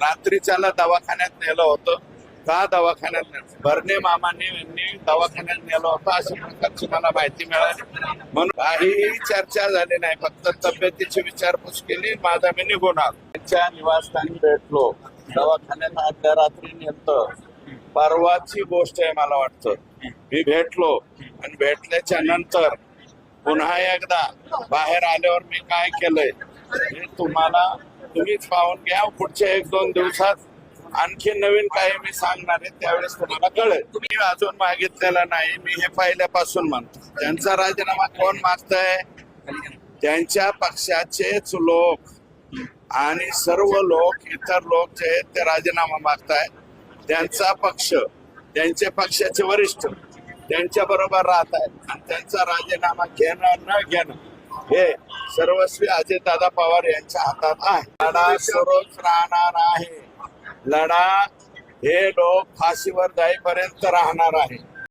रात्रीच्याला दवाखान्यात नेलं होतं. का दवाखान्यात नेलं? भरणे मामांनी यांनी दवाखान्यात नेलं होतं अशा प्रकारची मला माहिती मिळाली. म्हणून काहीही चर्चा झाली नाही. फक्त तब्येतीची विचारपूस केली. माझा मी निघून आलो. त्यांच्या निवासस्थानी भेटलो. दवाखान्यात आदल्या रात्री नेलं परवाची गोष्ट आहे मला वाटतं. मी भेटलो आणि भेटल्याच्या नंतर पुन्हा एकदा बाहेर आल्यावर मी काय केलंय? हे तुम्हाला तुम्हीच पाहून घ्या. पुढच्या एक दोन दिवसात आणखी नवीन काही मी सांगणार आहे त्यावेळेस तुम्हाला कळेल. तुम्ही अजून मागितलेला नाही मी हे पहिल्यापासून म्हणतो. त्यांचा राजीनामा कोण मागतय? त्यांच्या पक्षाचेच लोक. आणि सर्व लोक इतर लोक जे आहेत ते राजीनामा मागतायत त्यांचा पक्ष त्यांचे पक्षाचे वरिष्ठ त्यांच्या बरोबर राहत आहेत आणि त्यांचा राजीनामा घेणं न घेणं हे सर्वस्वी अजितदादा पवार यांच्या हातात आहे. लढा सुरूच राहणार आहे. लढा हे लोक फाशीवर जाईपर्यंत राहणार आहे.